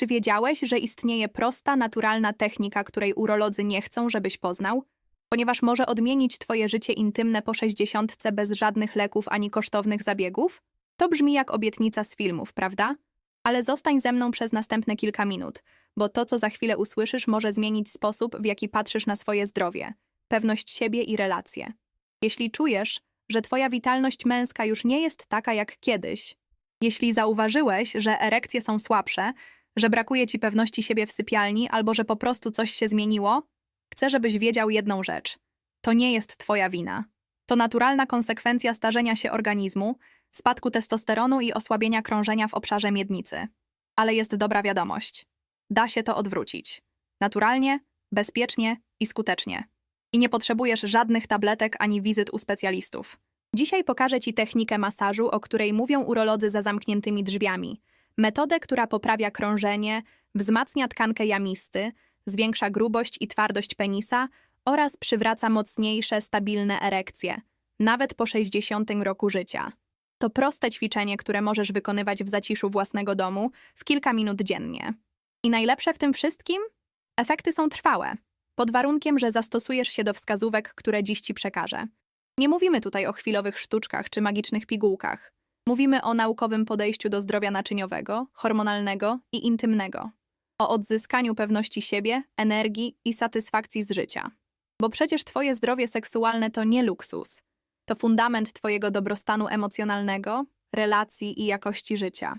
Czy wiedziałeś, że istnieje prosta, naturalna technika, której urolodzy nie chcą, żebyś poznał? Ponieważ może odmienić twoje życie intymne po sześćdziesiątce bez żadnych leków ani kosztownych zabiegów? To brzmi jak obietnica z filmów, prawda? Ale zostań ze mną przez następne kilka minut, bo to, co za chwilę usłyszysz, może zmienić sposób, w jaki patrzysz na swoje zdrowie, pewność siebie i relacje. Jeśli czujesz, że twoja witalność męska już nie jest taka jak kiedyś, jeśli zauważyłeś, że erekcje są słabsze, że brakuje ci pewności siebie w sypialni albo że po prostu coś się zmieniło, chcę, żebyś wiedział jedną rzecz. To nie jest twoja wina. To naturalna konsekwencja starzenia się organizmu, spadku testosteronu i osłabienia krążenia w obszarze miednicy. Ale jest dobra wiadomość. Da się to odwrócić. Naturalnie, bezpiecznie i skutecznie. I nie potrzebujesz żadnych tabletek ani wizyt u specjalistów. Dzisiaj pokażę Ci technikę masażu, o której mówią urolodzy za zamkniętymi drzwiami. Metodę, która poprawia krążenie, wzmacnia tkankę jamisty, zwiększa grubość i twardość penisa oraz przywraca mocniejsze, stabilne erekcje, nawet po 60 roku życia. To proste ćwiczenie, które możesz wykonywać w zaciszu własnego domu w kilka minut dziennie. I najlepsze w tym wszystkim? Efekty są trwałe, pod warunkiem, że zastosujesz się do wskazówek, które dziś Ci przekażę. Nie mówimy tutaj o chwilowych sztuczkach czy magicznych pigułkach. Mówimy o naukowym podejściu do zdrowia naczyniowego, hormonalnego i intymnego. O odzyskaniu pewności siebie, energii i satysfakcji z życia. Bo przecież Twoje zdrowie seksualne to nie luksus. To fundament Twojego dobrostanu emocjonalnego, relacji i jakości życia.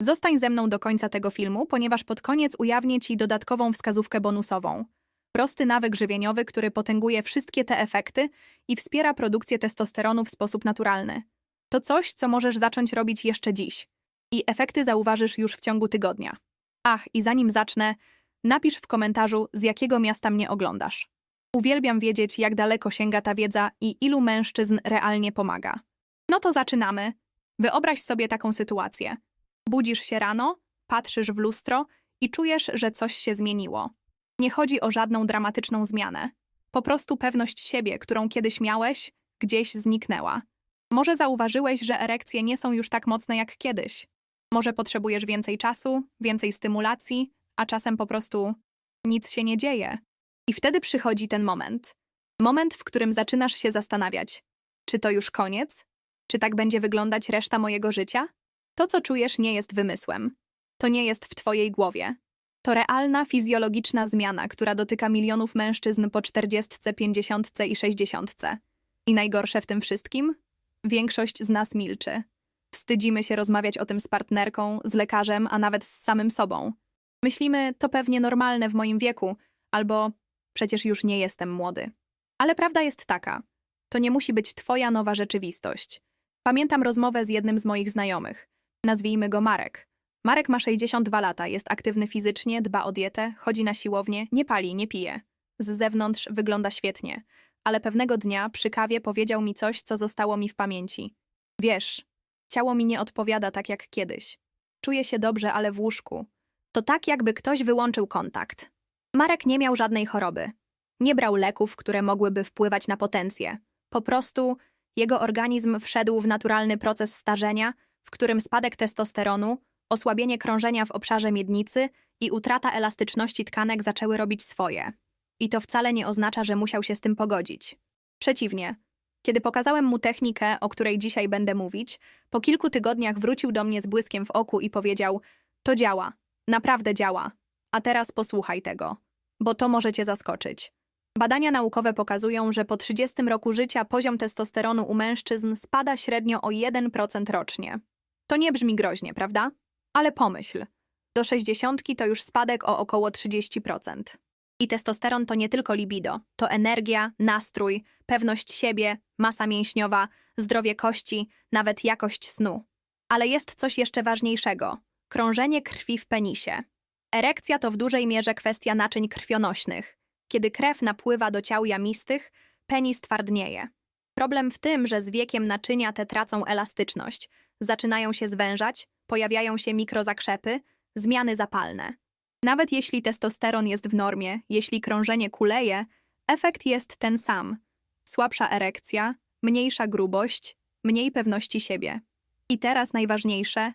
Zostań ze mną do końca tego filmu, ponieważ pod koniec ujawnię Ci dodatkową wskazówkę bonusową. Prosty nawyk żywieniowy, który potęguje wszystkie te efekty i wspiera produkcję testosteronu w sposób naturalny. To coś, co możesz zacząć robić jeszcze dziś. I efekty zauważysz już w ciągu tygodnia. Ach, i zanim zacznę, napisz w komentarzu, z jakiego miasta mnie oglądasz. Uwielbiam wiedzieć, jak daleko sięga ta wiedza i ilu mężczyzn realnie pomaga. No to zaczynamy. Wyobraź sobie taką sytuację. Budzisz się rano, patrzysz w lustro i czujesz, że coś się zmieniło. Nie chodzi o żadną dramatyczną zmianę. Po prostu pewność siebie, którą kiedyś miałeś, gdzieś zniknęła. Może zauważyłeś, że erekcje nie są już tak mocne jak kiedyś. Może potrzebujesz więcej czasu, więcej stymulacji, a czasem po prostu nic się nie dzieje. I wtedy przychodzi ten moment. Moment, w którym zaczynasz się zastanawiać: czy to już koniec? Czy tak będzie wyglądać reszta mojego życia? To, co czujesz, nie jest wymysłem. To nie jest w twojej głowie. To realna, fizjologiczna zmiana, która dotyka milionów mężczyzn po 40, 50 i 60. I najgorsze w tym wszystkim? Większość z nas milczy. Wstydzimy się rozmawiać o tym z partnerką, z lekarzem, a nawet z samym sobą. Myślimy, to pewnie normalne w moim wieku, albo przecież już nie jestem młody. Ale prawda jest taka: to nie musi być Twoja nowa rzeczywistość. Pamiętam rozmowę z jednym z moich znajomych. Nazwijmy go Marek. Marek ma 62 lata, jest aktywny fizycznie, dba o dietę, chodzi na siłownię, nie pali, nie pije. Z zewnątrz wygląda świetnie, ale pewnego dnia przy kawie powiedział mi coś, co zostało mi w pamięci. Wiesz, ciało mi nie odpowiada tak jak kiedyś. Czuję się dobrze, ale w łóżku. To tak, jakby ktoś wyłączył kontakt. Marek nie miał żadnej choroby. Nie brał leków, które mogłyby wpływać na potencję. Po prostu jego organizm wszedł w naturalny proces starzenia, w którym spadek testosteronu, osłabienie krążenia w obszarze miednicy i utrata elastyczności tkanek zaczęły robić swoje. I to wcale nie oznacza, że musiał się z tym pogodzić. Przeciwnie. Kiedy pokazałem mu technikę, o której dzisiaj będę mówić, po kilku tygodniach wrócił do mnie z błyskiem w oku i powiedział: To działa, naprawdę działa. A teraz posłuchaj tego, bo to może cię zaskoczyć. Badania naukowe pokazują, że po 30 roku życia poziom testosteronu u mężczyzn spada średnio o 1% rocznie. To nie brzmi groźnie, prawda? Ale pomyśl. Do 60 to już spadek o około 30%. I testosteron to nie tylko libido, to energia, nastrój, pewność siebie, masa mięśniowa, zdrowie kości, nawet jakość snu. Ale jest coś jeszcze ważniejszego krążenie krwi w penisie. Erekcja to w dużej mierze kwestia naczyń krwionośnych. Kiedy krew napływa do ciał jamistych, penis twardnieje. Problem w tym, że z wiekiem naczynia te tracą elastyczność, zaczynają się zwężać, pojawiają się mikrozakrzepy, zmiany zapalne. Nawet jeśli testosteron jest w normie, jeśli krążenie kuleje, efekt jest ten sam. Słabsza erekcja, mniejsza grubość, mniej pewności siebie. I teraz najważniejsze,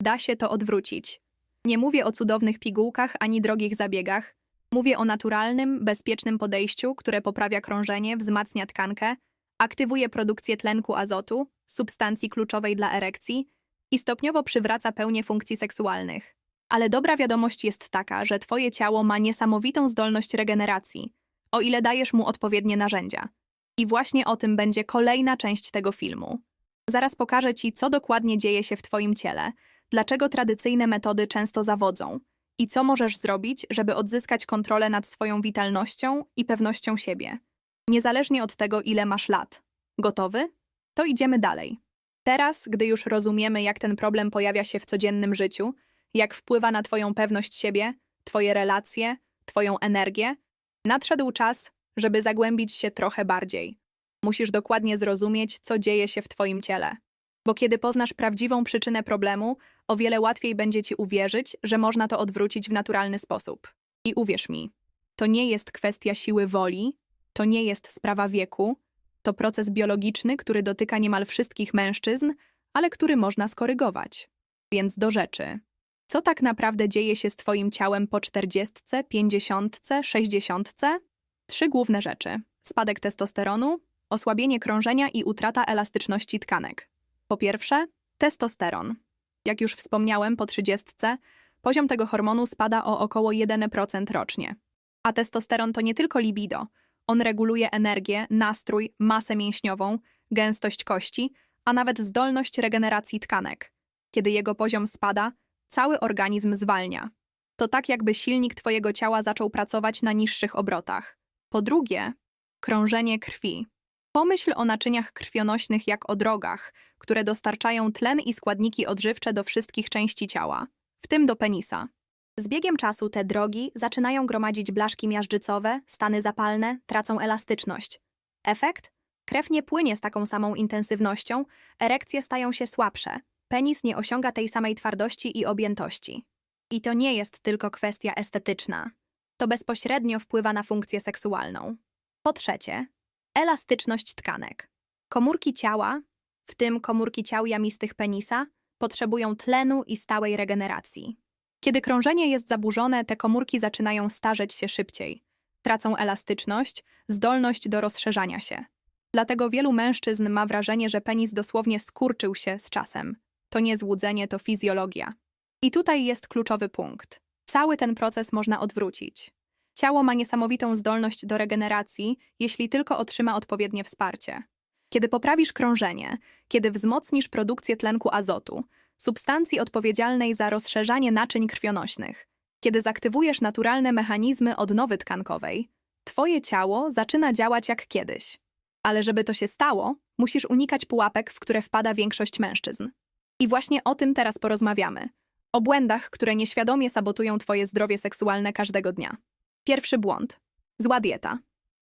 da się to odwrócić. Nie mówię o cudownych pigułkach ani drogich zabiegach. Mówię o naturalnym, bezpiecznym podejściu, które poprawia krążenie, wzmacnia tkankę, aktywuje produkcję tlenku azotu, substancji kluczowej dla erekcji i stopniowo przywraca pełnię funkcji seksualnych. Ale dobra wiadomość jest taka, że twoje ciało ma niesamowitą zdolność regeneracji, o ile dajesz mu odpowiednie narzędzia. I właśnie o tym będzie kolejna część tego filmu. Zaraz pokażę ci, co dokładnie dzieje się w twoim ciele, dlaczego tradycyjne metody często zawodzą i co możesz zrobić, żeby odzyskać kontrolę nad swoją witalnością i pewnością siebie. Niezależnie od tego, ile masz lat. Gotowy? To idziemy dalej. Teraz, gdy już rozumiemy, jak ten problem pojawia się w codziennym życiu, jak wpływa na Twoją pewność siebie, Twoje relacje, Twoją energię, nadszedł czas, żeby zagłębić się trochę bardziej. Musisz dokładnie zrozumieć, co dzieje się w Twoim ciele. Bo kiedy poznasz prawdziwą przyczynę problemu, o wiele łatwiej będzie Ci uwierzyć, że można to odwrócić w naturalny sposób. I uwierz mi, to nie jest kwestia siły woli, to nie jest sprawa wieku, to proces biologiczny, który dotyka niemal wszystkich mężczyzn, ale który można skorygować. Więc do rzeczy. Co tak naprawdę dzieje się z Twoim ciałem po 40, 50, 60? Trzy główne rzeczy: spadek testosteronu, osłabienie krążenia i utrata elastyczności tkanek. Po pierwsze, testosteron. Jak już wspomniałem, po 30 poziom tego hormonu spada o około 1% rocznie. A testosteron to nie tylko libido. On reguluje energię, nastrój, masę mięśniową, gęstość kości, a nawet zdolność regeneracji tkanek. Kiedy jego poziom spada, cały organizm zwalnia. To tak, jakby silnik Twojego ciała zaczął pracować na niższych obrotach. Po drugie, krążenie krwi. Pomyśl o naczyniach krwionośnych jak o drogach, które dostarczają tlen i składniki odżywcze do wszystkich części ciała, w tym do penisa. Z biegiem czasu te drogi zaczynają gromadzić blaszki miażdżycowe, stany zapalne, tracą elastyczność. Efekt? Krew nie płynie z taką samą intensywnością, erekcje stają się słabsze, penis nie osiąga tej samej twardości i objętości. I to nie jest tylko kwestia estetyczna. To bezpośrednio wpływa na funkcję seksualną. Po trzecie, elastyczność tkanek. Komórki ciała, w tym komórki ciał jamistych penisa, potrzebują tlenu i stałej regeneracji. Kiedy krążenie jest zaburzone, te komórki zaczynają starzeć się szybciej. Tracą elastyczność, zdolność do rozszerzania się. Dlatego wielu mężczyzn ma wrażenie, że penis dosłownie skurczył się z czasem. To nie złudzenie, to fizjologia. I tutaj jest kluczowy punkt. Cały ten proces można odwrócić. Ciało ma niesamowitą zdolność do regeneracji, jeśli tylko otrzyma odpowiednie wsparcie. Kiedy poprawisz krążenie, kiedy wzmocnisz produkcję tlenku azotu, substancji odpowiedzialnej za rozszerzanie naczyń krwionośnych, kiedy zaktywujesz naturalne mechanizmy odnowy tkankowej, twoje ciało zaczyna działać jak kiedyś. Ale żeby to się stało, musisz unikać pułapek, w które wpada większość mężczyzn. I właśnie o tym teraz porozmawiamy. O błędach, które nieświadomie sabotują twoje zdrowie seksualne każdego dnia. Pierwszy błąd. Zła dieta.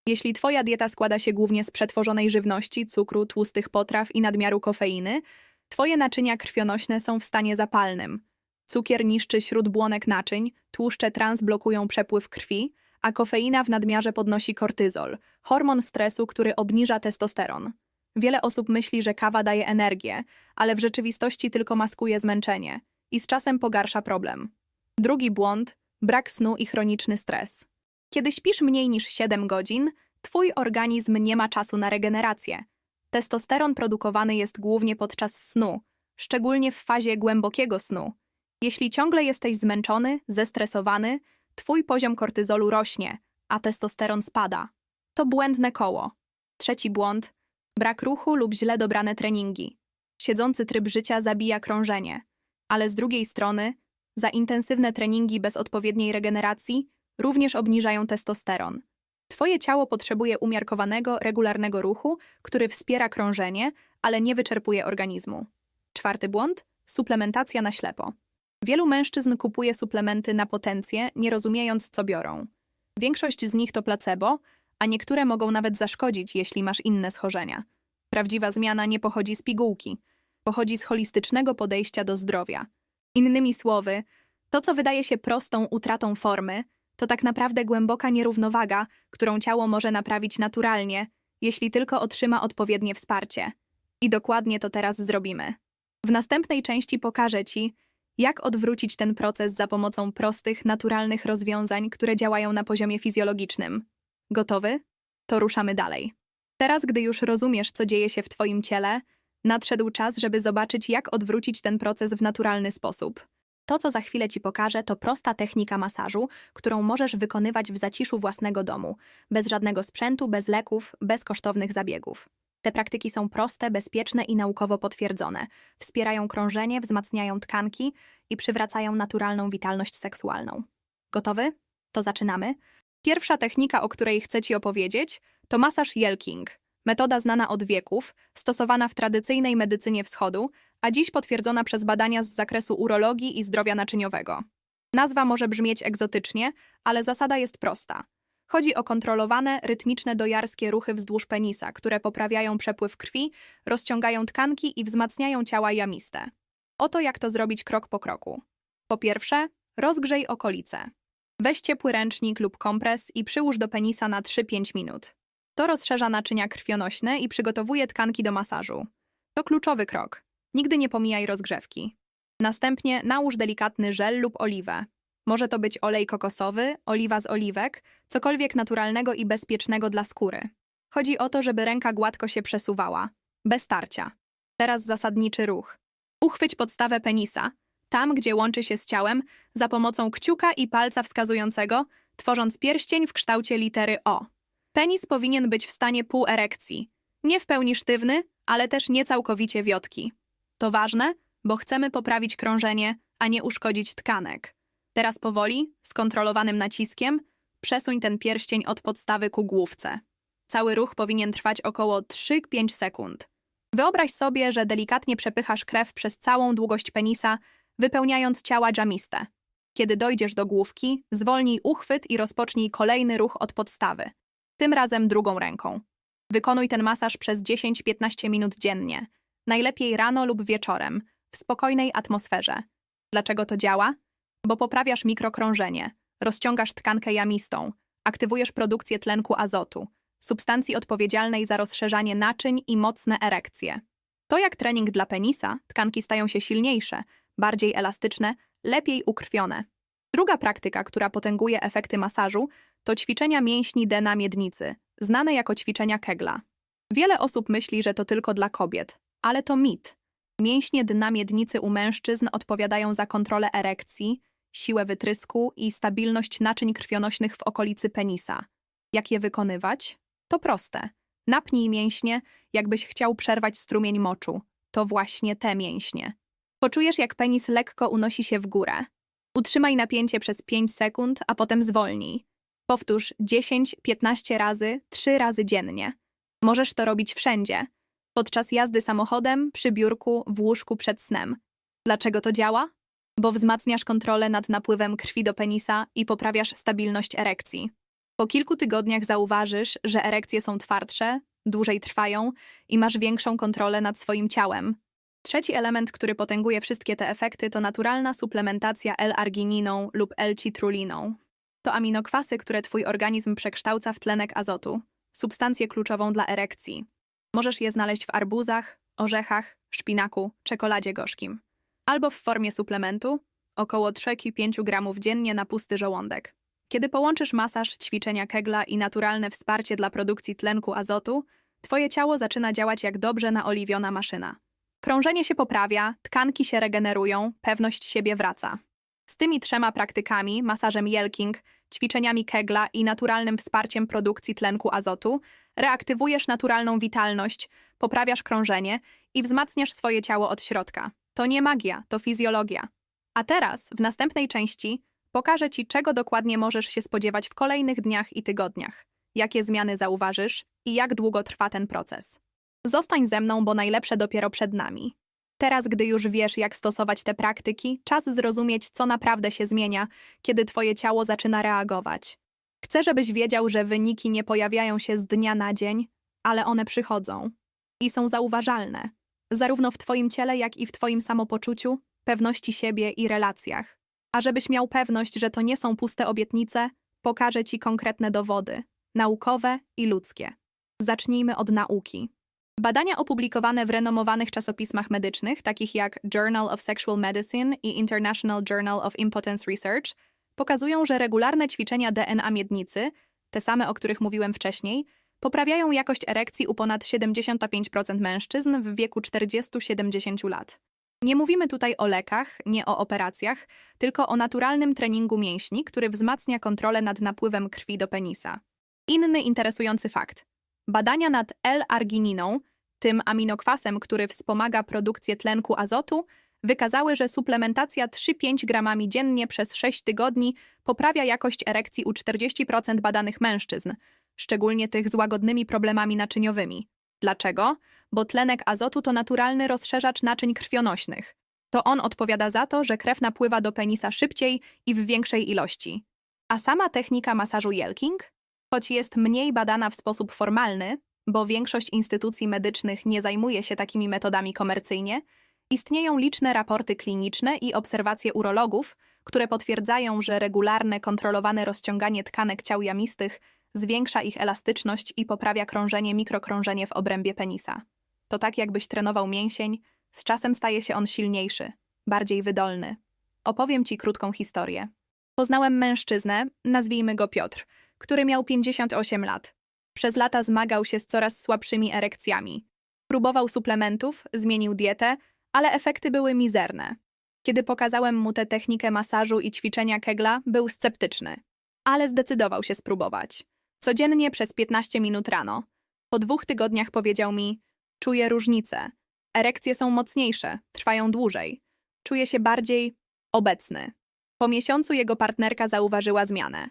Jeśli twoja dieta składa się głównie z przetworzonej żywności, cukru, tłustych potraw i nadmiaru kofeiny, twoje naczynia krwionośne są w stanie zapalnym. Cukier niszczy śródbłonek naczyń, tłuszcze trans blokują przepływ krwi, a kofeina w nadmiarze podnosi kortyzol, hormon stresu, który obniża testosteron. Wiele osób myśli, że kawa daje energię, ale w rzeczywistości tylko maskuje zmęczenie i z czasem pogarsza problem. Drugi błąd brak snu i chroniczny stres. Kiedy śpisz mniej niż 7 godzin, twój organizm nie ma czasu na regenerację. Testosteron produkowany jest głównie podczas snu, szczególnie w fazie głębokiego snu. Jeśli ciągle jesteś zmęczony, zestresowany, twój poziom kortyzolu rośnie, a testosteron spada. To błędne koło. Trzeci błąd brak ruchu lub źle dobrane treningi. Siedzący tryb życia zabija krążenie, ale z drugiej strony za intensywne treningi bez odpowiedniej regeneracji również obniżają testosteron. Twoje ciało potrzebuje umiarkowanego, regularnego ruchu, który wspiera krążenie, ale nie wyczerpuje organizmu. Czwarty błąd suplementacja na ślepo. Wielu mężczyzn kupuje suplementy na potencję, nie rozumiejąc, co biorą. Większość z nich to placebo, a niektóre mogą nawet zaszkodzić, jeśli masz inne schorzenia. Prawdziwa zmiana nie pochodzi z pigułki, pochodzi z holistycznego podejścia do zdrowia. Innymi słowy, to, co wydaje się prostą utratą formy, to tak naprawdę głęboka nierównowaga, którą ciało może naprawić naturalnie, jeśli tylko otrzyma odpowiednie wsparcie. I dokładnie to teraz zrobimy. W następnej części pokażę Ci, Jak odwrócić ten proces za pomocą prostych, naturalnych rozwiązań, które działają na poziomie fizjologicznym? Gotowy? To ruszamy dalej. Teraz, gdy już rozumiesz, co dzieje się w Twoim ciele, nadszedł czas, żeby zobaczyć, jak odwrócić ten proces w naturalny sposób. To, co za chwilę Ci pokażę, to prosta technika masażu, którą możesz wykonywać w zaciszu własnego domu, bez żadnego sprzętu, bez leków, bez kosztownych zabiegów. Te praktyki są proste, bezpieczne i naukowo potwierdzone. Wspierają krążenie, wzmacniają tkanki i przywracają naturalną witalność seksualną. Gotowy? To zaczynamy. Pierwsza technika, o której chcę Ci opowiedzieć, to masaż Yelking. Metoda znana od wieków, stosowana w tradycyjnej medycynie wschodu, a dziś potwierdzona przez badania z zakresu urologii i zdrowia naczyniowego. Nazwa może brzmieć egzotycznie, ale zasada jest prosta. Chodzi o kontrolowane, rytmiczne dojarskie ruchy wzdłuż penisa, które poprawiają przepływ krwi, rozciągają tkanki i wzmacniają ciała jamiste. Oto jak to zrobić krok po kroku. Po pierwsze, rozgrzej okolice. Weź ciepły ręcznik lub kompres i przyłóż do penisa na 3-5 minut. To rozszerza naczynia krwionośne i przygotowuje tkanki do masażu. To kluczowy krok. Nigdy nie pomijaj rozgrzewki. Następnie nałóż delikatny żel lub oliwę. Może to być olej kokosowy, oliwa z oliwek, cokolwiek naturalnego i bezpiecznego dla skóry. Chodzi o to, żeby ręka gładko się przesuwała, bez tarcia. Teraz zasadniczy ruch. Uchwyć podstawę penisa, tam gdzie łączy się z ciałem, za pomocą kciuka i palca wskazującego, tworząc pierścień w kształcie litery O. Penis powinien być w stanie półerekcji. Nie w pełni sztywny, ale też nie całkowicie wiotki. To ważne, bo chcemy poprawić krążenie, a nie uszkodzić tkanek. Teraz powoli, z kontrolowanym naciskiem, przesuń ten pierścień od podstawy ku główce. Cały ruch powinien trwać około 3-5 sekund. Wyobraź sobie, że delikatnie przepychasz krew przez całą długość penisa, wypełniając ciała dżamiste. Kiedy dojdziesz do główki, zwolnij uchwyt i rozpocznij kolejny ruch od podstawy. Tym razem drugą ręką. Wykonuj ten masaż przez 10-15 minut dziennie, najlepiej rano lub wieczorem, w spokojnej atmosferze. Dlaczego to działa? Bo poprawiasz mikrokrążenie, rozciągasz tkankę jamistą, aktywujesz produkcję tlenku azotu, substancji odpowiedzialnej za rozszerzanie naczyń i mocne erekcje. To jak trening dla penisa, tkanki stają się silniejsze, bardziej elastyczne, lepiej ukrwione. Druga praktyka, która potęguje efekty masażu, to ćwiczenia mięśni dna miednicy, znane jako ćwiczenia Kegla. Wiele osób myśli, że to tylko dla kobiet, ale to mit. Mięśnie dna miednicy u mężczyzn odpowiadają za kontrolę erekcji, siłę wytrysku i stabilność naczyń krwionośnych w okolicy penisa. Jak je wykonywać? To proste. Napnij mięśnie, jakbyś chciał przerwać strumień moczu. To właśnie te mięśnie. Poczujesz, jak penis lekko unosi się w górę. Utrzymaj napięcie przez 5 sekund, a potem zwolnij. Powtórz 10-15 razy, 3 razy dziennie. Możesz to robić wszędzie. Podczas jazdy samochodem, przy biurku, w łóżku przed snem. Dlaczego to działa? Bo wzmacniasz kontrolę nad napływem krwi do penisa i poprawiasz stabilność erekcji. Po kilku tygodniach zauważysz, że erekcje są twardsze, dłużej trwają i masz większą kontrolę nad swoim ciałem. Trzeci element, który potęguje wszystkie te efekty, to naturalna suplementacja L-argininą lub L-citruliną. To aminokwasy, które twój organizm przekształca w tlenek azotu, substancję kluczową dla erekcji. Możesz je znaleźć w arbuzach, orzechach, szpinaku, czekoladzie gorzkim. Albo w formie suplementu, około 3-5 gramów dziennie na pusty żołądek. Kiedy połączysz masaż, ćwiczenia Kegla i naturalne wsparcie dla produkcji tlenku azotu, twoje ciało zaczyna działać jak dobrze naoliwiona maszyna. Krążenie się poprawia, tkanki się regenerują, pewność siebie wraca. Z tymi trzema praktykami, masażem Yelking, ćwiczeniami Kegla i naturalnym wsparciem produkcji tlenku azotu, reaktywujesz naturalną witalność, poprawiasz krążenie i wzmacniasz swoje ciało od środka. To nie magia, to fizjologia. A teraz, w następnej części, pokażę Ci, czego dokładnie możesz się spodziewać w kolejnych dniach i tygodniach, jakie zmiany zauważysz i jak długo trwa ten proces. Zostań ze mną, bo najlepsze dopiero przed nami. Teraz, gdy już wiesz, jak stosować te praktyki, czas zrozumieć, co naprawdę się zmienia, kiedy Twoje ciało zaczyna reagować. Chcę, żebyś wiedział, że wyniki nie pojawiają się z dnia na dzień, ale one przychodzą i są zauważalne, zarówno w Twoim ciele, jak i w Twoim samopoczuciu, pewności siebie i relacjach. A żebyś miał pewność, że to nie są puste obietnice, pokażę Ci konkretne dowody naukowe i ludzkie. Zacznijmy od nauki. Badania opublikowane w renomowanych czasopismach medycznych, takich jak Journal of Sexual Medicine i International Journal of Impotence Research, pokazują, że regularne ćwiczenia DNA miednicy, te same, o których mówiłem wcześniej, poprawiają jakość erekcji u ponad 75% mężczyzn w wieku 40-70 lat. Nie mówimy tutaj o lekach, nie o operacjach, tylko o naturalnym treningu mięśni, który wzmacnia kontrolę nad napływem krwi do penisa. Inny interesujący fakt. Badania nad L-argininą, tym aminokwasem, który wspomaga produkcję tlenku azotu, wykazały, że suplementacja 3-5 gramami dziennie przez 6 tygodni poprawia jakość erekcji u 40% badanych mężczyzn, szczególnie tych z łagodnymi problemami naczyniowymi. Dlaczego? Bo tlenek azotu to naturalny rozszerzacz naczyń krwionośnych. To on odpowiada za to, że krew napływa do penisa szybciej i w większej ilości. A sama technika masażu Yelking, choć jest mniej badana w sposób formalny, bo większość instytucji medycznych nie zajmuje się takimi metodami komercyjnie, istnieją liczne raporty kliniczne i obserwacje urologów, które potwierdzają, że regularne, kontrolowane rozciąganie tkanek ciał jamistych zwiększa ich elastyczność i poprawia krążenie mikrokrążenie w obrębie penisa. To tak jakbyś trenował mięsień, z czasem staje się on silniejszy, bardziej wydolny. Opowiem ci krótką historię. Poznałem mężczyznę, nazwijmy go Piotr, który miał 58 lat. Przez lata zmagał się z coraz słabszymi erekcjami. Próbował suplementów, zmienił dietę, ale efekty były mizerne. Kiedy pokazałem mu tę technikę masażu i ćwiczenia kegla, był sceptyczny. Ale zdecydował się spróbować. Codziennie przez 15 minut rano. Po dwóch tygodniach powiedział mi: Czuję różnicę. Erekcje są mocniejsze, trwają dłużej. Czuję się bardziej obecny. Po miesiącu jego partnerka zauważyła zmianę.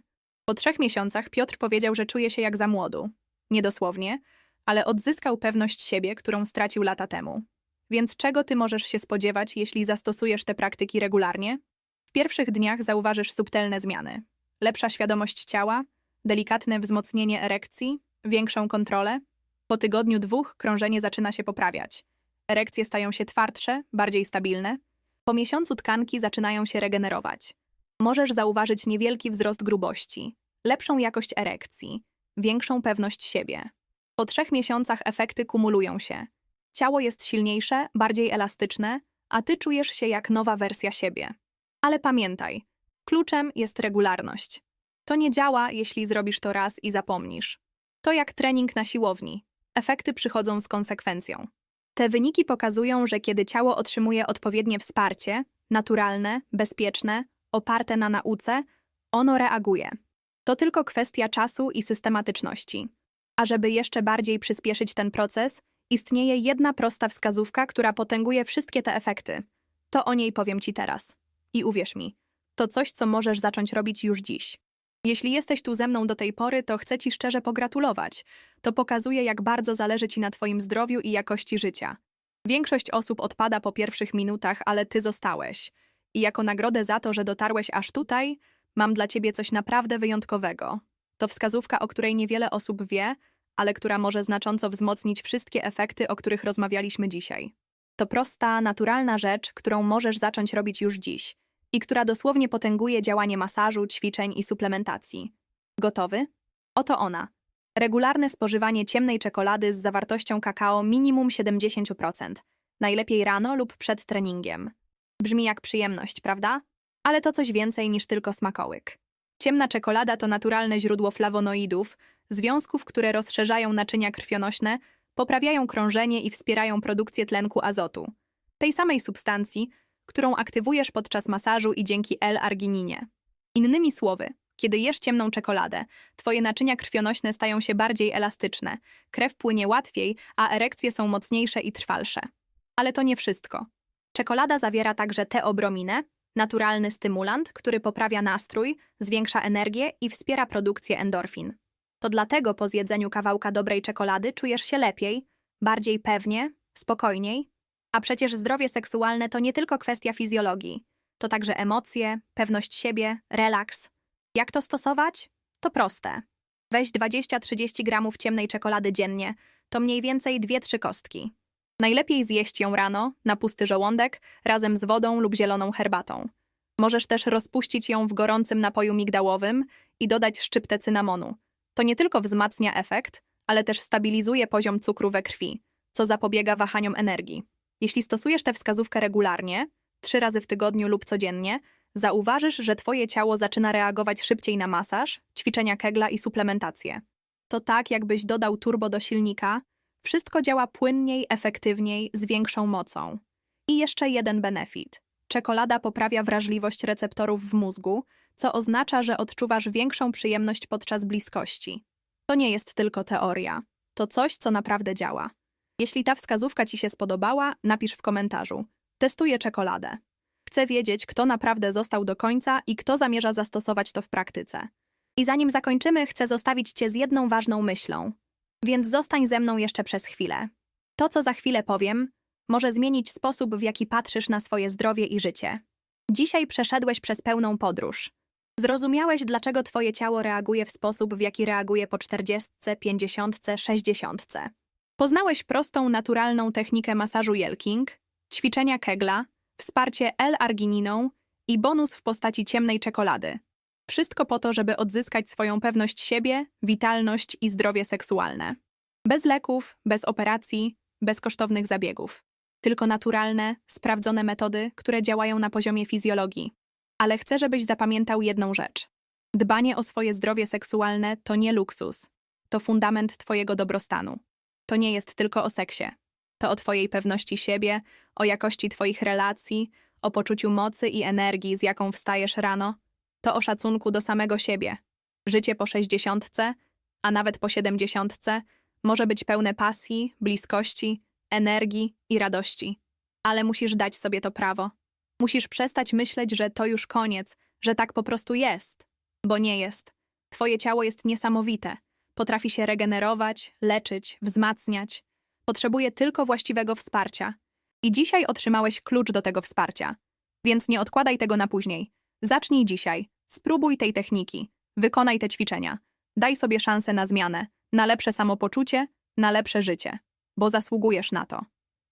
Po trzech miesiącach Piotr powiedział, że czuje się jak za młodu. Niedosłownie, ale odzyskał pewność siebie, którą stracił lata temu. Więc czego ty możesz się spodziewać, jeśli zastosujesz te praktyki regularnie? W pierwszych dniach zauważysz subtelne zmiany. Lepsza świadomość ciała, delikatne wzmocnienie erekcji, większą kontrolę. Po tygodniu dwóch krążenie zaczyna się poprawiać. Erekcje stają się twardsze, bardziej stabilne. Po miesiącu tkanki zaczynają się regenerować. Możesz zauważyć niewielki wzrost grubości, lepszą jakość erekcji, większą pewność siebie. Po trzech miesiącach efekty kumulują się. Ciało jest silniejsze, bardziej elastyczne, a ty czujesz się jak nowa wersja siebie. Ale pamiętaj, kluczem jest regularność. To nie działa, jeśli zrobisz to raz i zapomnisz. To jak trening na siłowni. Efekty przychodzą z konsekwencją. Te wyniki pokazują, że kiedy ciało otrzymuje odpowiednie wsparcie, naturalne, bezpieczne, oparte na nauce, ono reaguje. To tylko kwestia czasu i systematyczności. A żeby jeszcze bardziej przyspieszyć ten proces, istnieje jedna prosta wskazówka, która potęguje wszystkie te efekty. To o niej powiem Ci teraz. I uwierz mi, to coś, co możesz zacząć robić już dziś. Jeśli jesteś tu ze mną do tej pory, to chcę Ci szczerze pogratulować. To pokazuje, jak bardzo zależy Ci na Twoim zdrowiu i jakości życia. Większość osób odpada po pierwszych minutach, ale Ty zostałeś. I jako nagrodę za to, że dotarłeś aż tutaj, mam dla Ciebie coś naprawdę wyjątkowego. To wskazówka, o której niewiele osób wie, ale która może znacząco wzmocnić wszystkie efekty, o których rozmawialiśmy dzisiaj. To prosta, naturalna rzecz, którą możesz zacząć robić już dziś i która dosłownie potęguje działanie masażu, ćwiczeń i suplementacji. Gotowy? Oto ona. Regularne spożywanie ciemnej czekolady z zawartością kakao minimum 70%, najlepiej rano lub przed treningiem. Brzmi jak przyjemność, prawda? Ale to coś więcej niż tylko smakołyk. Ciemna czekolada to naturalne źródło flawonoidów, związków, które rozszerzają naczynia krwionośne, poprawiają krążenie i wspierają produkcję tlenku azotu. Tej samej substancji, którą aktywujesz podczas masażu i dzięki L-argininie. Innymi słowy, kiedy jesz ciemną czekoladę, twoje naczynia krwionośne stają się bardziej elastyczne, krew płynie łatwiej, a erekcje są mocniejsze i trwalsze. Ale to nie wszystko. Czekolada zawiera także teobrominę, naturalny stymulant, który poprawia nastrój, zwiększa energię i wspiera produkcję endorfin. To dlatego po zjedzeniu kawałka dobrej czekolady czujesz się lepiej, bardziej pewnie, spokojniej. A przecież zdrowie seksualne to nie tylko kwestia fizjologii, to także emocje, pewność siebie, relaks. Jak to stosować? To proste. Weź 20-30 gramów ciemnej czekolady dziennie, to mniej więcej 2-3 kostki. Najlepiej zjeść ją rano, na pusty żołądek, razem z wodą lub zieloną herbatą. Możesz też rozpuścić ją w gorącym napoju migdałowym i dodać szczyptę cynamonu. To nie tylko wzmacnia efekt, ale też stabilizuje poziom cukru we krwi, co zapobiega wahaniom energii. Jeśli stosujesz tę wskazówkę regularnie, trzy razy w tygodniu lub codziennie, zauważysz, że twoje ciało zaczyna reagować szybciej na masaż, ćwiczenia kegla i suplementację. To tak, jakbyś dodał turbo do silnika, wszystko działa płynniej, efektywniej, z większą mocą. I jeszcze jeden benefit. Czekolada poprawia wrażliwość receptorów w mózgu, co oznacza, że odczuwasz większą przyjemność podczas bliskości. To nie jest tylko teoria. To coś, co naprawdę działa. Jeśli ta wskazówka Ci się spodobała, napisz w komentarzu. Testuję czekoladę. Chcę wiedzieć, kto naprawdę został do końca i kto zamierza zastosować to w praktyce. I zanim zakończymy, chcę zostawić Cię z jedną ważną myślą. Więc zostań ze mną jeszcze przez chwilę. To, co za chwilę powiem, może zmienić sposób, w jaki patrzysz na swoje zdrowie i życie. Dzisiaj przeszedłeś przez pełną podróż. Zrozumiałeś, dlaczego Twoje ciało reaguje w sposób, w jaki reaguje po 40, 50, 60. Poznałeś prostą, naturalną technikę masażu Yelking, ćwiczenia kegla, wsparcie L-argininą i bonus w postaci ciemnej czekolady. Wszystko po to, żeby odzyskać swoją pewność siebie, witalność i zdrowie seksualne. Bez leków, bez operacji, bez kosztownych zabiegów. Tylko naturalne, sprawdzone metody, które działają na poziomie fizjologii. Ale chcę, żebyś zapamiętał jedną rzecz. Dbanie o swoje zdrowie seksualne to nie luksus. To fundament Twojego dobrostanu. To nie jest tylko o seksie. To o Twojej pewności siebie, o jakości Twoich relacji, o poczuciu mocy i energii, z jaką wstajesz rano. To o szacunku do samego siebie. Życie po sześćdziesiątce, a nawet po siedemdziesiątce, może być pełne pasji, bliskości, energii i radości. Ale musisz dać sobie to prawo. Musisz przestać myśleć, że to już koniec, że tak po prostu jest. Bo nie jest. Twoje ciało jest niesamowite. Potrafi się regenerować, leczyć, wzmacniać. Potrzebuje tylko właściwego wsparcia. I dzisiaj otrzymałeś klucz do tego wsparcia. Więc nie odkładaj tego na później. Zacznij dzisiaj. Spróbuj tej techniki. Wykonaj te ćwiczenia. Daj sobie szansę na zmianę, na lepsze samopoczucie, na lepsze życie. Bo zasługujesz na to.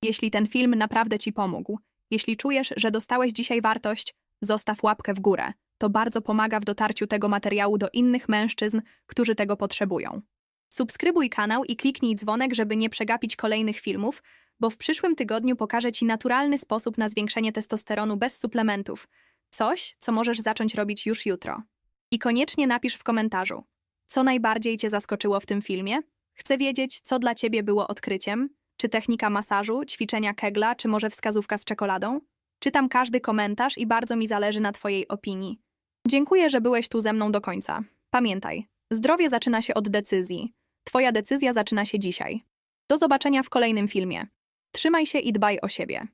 Jeśli ten film naprawdę Ci pomógł, jeśli czujesz, że dostałeś dzisiaj wartość, zostaw łapkę w górę. To bardzo pomaga w dotarciu tego materiału do innych mężczyzn, którzy tego potrzebują. Subskrybuj kanał i kliknij dzwonek, żeby nie przegapić kolejnych filmów, bo w przyszłym tygodniu pokażę Ci naturalny sposób na zwiększenie testosteronu bez suplementów. Coś, co możesz zacząć robić już jutro. I koniecznie napisz w komentarzu, co najbardziej Cię zaskoczyło w tym filmie? Chcę wiedzieć, co dla Ciebie było odkryciem, czy technika masażu, ćwiczenia kegla, czy może wskazówka z czekoladą? Czytam każdy komentarz i bardzo mi zależy na Twojej opinii. Dziękuję, że byłeś tu ze mną do końca. Pamiętaj, zdrowie zaczyna się od decyzji. Twoja decyzja zaczyna się dzisiaj. Do zobaczenia w kolejnym filmie. Trzymaj się i dbaj o siebie.